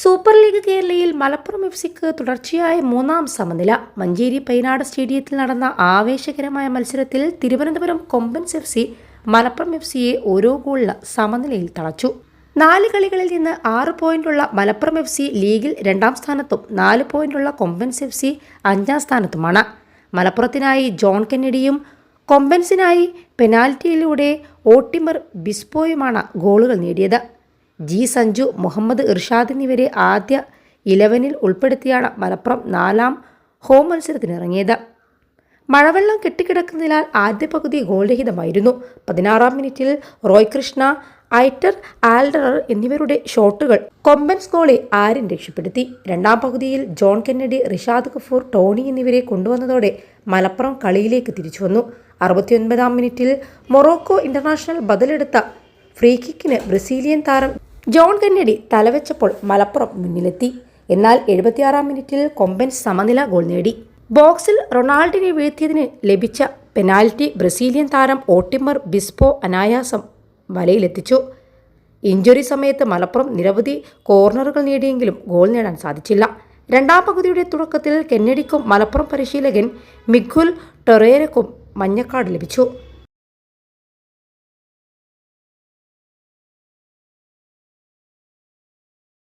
Super league കേരളയിൽ Malappuram F സിക്ക് തുടർച്ചയായ മൂന്നാം സമനില. മഞ്ചേരി പൈനാട് സ്റ്റേഡിയത്തിൽ നടന്ന ആവേശകരമായ മത്സരത്തിൽ Thiruvananthapuram Kombans F C Malappuram F സിയെ ഓരോ ഗോളിന് സമനിലയിൽ തളച്ചു. നാല് കളികളിൽ നിന്ന് ആറ് പോയിന്റുള്ള മലപ്പുറം എഫ് സി ലീഗിൽ രണ്ടാം സ്ഥാനത്തും നാല് പോയിന്റുള്ള കൊമ്പൻസ് എഫ് സി അഞ്ചാം സ്ഥാനത്തുമാണ്. മലപ്പുറത്തിനായി ജോൺ കെന്നഡിയും കൊമ്പൻസിനായി പെനാൽറ്റിയിലൂടെ ഓട്ടിമർ ബിസ്പോയുമാണ് ഗോളുകൾ നേടിയത്. ജി സഞ്ജു മുഹമ്മദ് ഇർഷാദ് എന്നിവരെ ആദ്യ ഇലവനിൽ ഉൾപ്പെടുത്തിയാണ് മലപ്പുറം നാലാം ഹോം മത്സരത്തിനിറങ്ങിയത്. മഴവെള്ളം കെട്ടിക്കിടക്കുന്നതിനാൽ ആദ്യ പകുതി ഗോൾരഹിതമായിരുന്നു പതിനാറാം മിനിറ്റിൽ റോയ് കൃഷ്ണ ഐറ്റർ ആൽഡറർ എന്നിവരുടെ ഷോട്ടുകൾ കൊമ്പൻസ് ഗോളെ ആര്യൻ രക്ഷപ്പെടുത്തി. രണ്ടാം പകുതിയിൽ John Kennedy Rishad Gafoor Tony എന്നിവരെ കൊണ്ടുവന്നതോടെ മലപ്പുറം കളിയിലേക്ക് തിരിച്ചു വന്നു. അറുപത്തിയൊൻപതാം മിനിറ്റിൽ മൊറോക്കോ ഇന്റർനാഷണൽ ബദലെടുത്ത ഫ്രീ കിക്കിന് ബ്രസീലിയൻ താരം ജോൺ കെന്നഡി തലവെച്ചപ്പോൾ മലപ്പുറം മുന്നിലെത്തി. എന്നാൽ എഴുപത്തിയാറാം മിനിറ്റിൽ കൊമ്പൻ സമനില ഗോൾ നേടി. ബോക്സിൽ റൊണാൾഡിനെ വീഴ്ത്തിയതിന് ലഭിച്ച പെനാൽറ്റി ബ്രസീലിയൻ താരം ഓട്ടിമർ ബിസ്പോ അനായാസം വലയിലെത്തിച്ചു. ഇഞ്ചുറി സമയത്ത് മലപ്പുറം നിരവധി കോർണറുകൾ നേടിയെങ്കിലും ഗോൾ നേടാൻ സാധിച്ചില്ല. രണ്ടാം പകുതിയുടെ തുടക്കത്തിൽ കെന്നഡിക്കും മലപ്പുറം പരിശീലകൻ മിഖുൽ ടൊറേരക്കും മഞ്ഞക്കാട് ലഭിച്ചു.